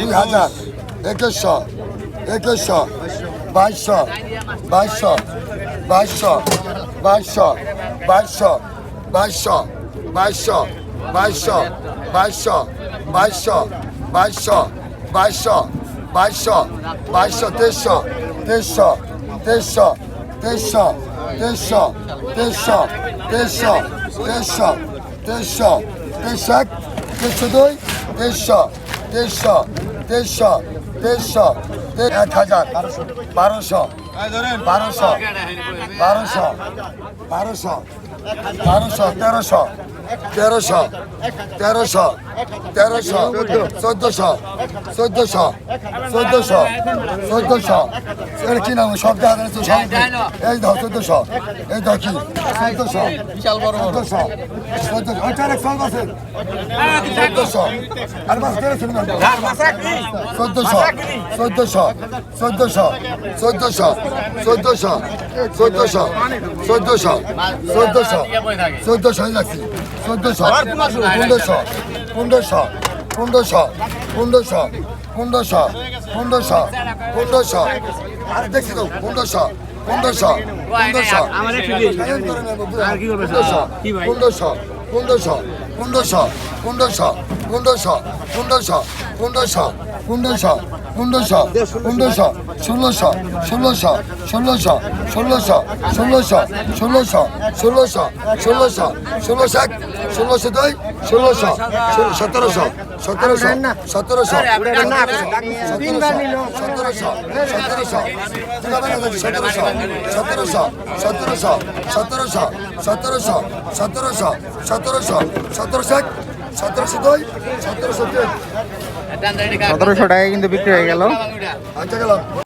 দুই হাজার একুশশো একুশশো বাইশশো বাইশশো বাইশশো বাইশশো বাইশশো বাইশশো বাইশশো বাইশশো বাইশশো বাইশশো বাইশশো বাইশশো বাইশশো বাইশশো তেইশশো তেইশশো তেইশশো তেইশশো তেইশশো তেইশশো তেইশশো তেইশশো তেইশশো তেইশশো এক তেইশশো দুই তেইশশো তেইশশো তেইশশো তেইশশো এক হাজার বারোশো বারোশো বারোশো বারোশো বারোশো তেরোশো তেরোশো তেরোশো তেরোশো চোদ্দশো চোদ্দশো চোদ্দশো চোদ্দশো। এটা কি নাম? সব যাচ্ছে সব এই দাও চোদ্দশো। এই দাও কি? চোদ্দশো চোদ্দশো চোদ্দশো। ওইটা অনেক সব আছে। চোদ্দশো। আর মাস তেরোশো চোদ্দশো চোদ্দশো চোদ্দশো চোদ্দশো চোদ্দশো চোদ্দশো চোদ্দশো চোদ্দশো চোদ্দশো লাগছি চোদ্দশো পনেরোশো পনেরোশো পনেরোশো পনেরোশো পনেরোশো পনেরোশো পনেরোশো আর দেখছি তো পনেরোশো পনেরোশো পনেরোশো পনেরোশো পনেরোশো পনেরোশো পনেরোশো পনেরোশো পনেরোশো পনেরোশো পনেরোশো পনেরোশো পনেরোশো ষোলোশো ষোলোশো ষোলোশো ষোলোশো ষোলোশো ষোলোশো ষোলোশো ষোলোশো ষোলোশো এক ষোলোশো দুই ষোলোশো সতেরোশো সতেরোশো সতেরোশো সতেরোশো সতেরোশো সতেরোশো সতেরোশো সতেরোশো সতেরোশো সতেরোশো সতেরোশো সতেরোশো সতেরোশো এক সতেরোশো দুই সতেরোশো সতেরোশো টাকায় কিন্তু বিক্রি হয়ে গেল। আচ্ছা গেলাম।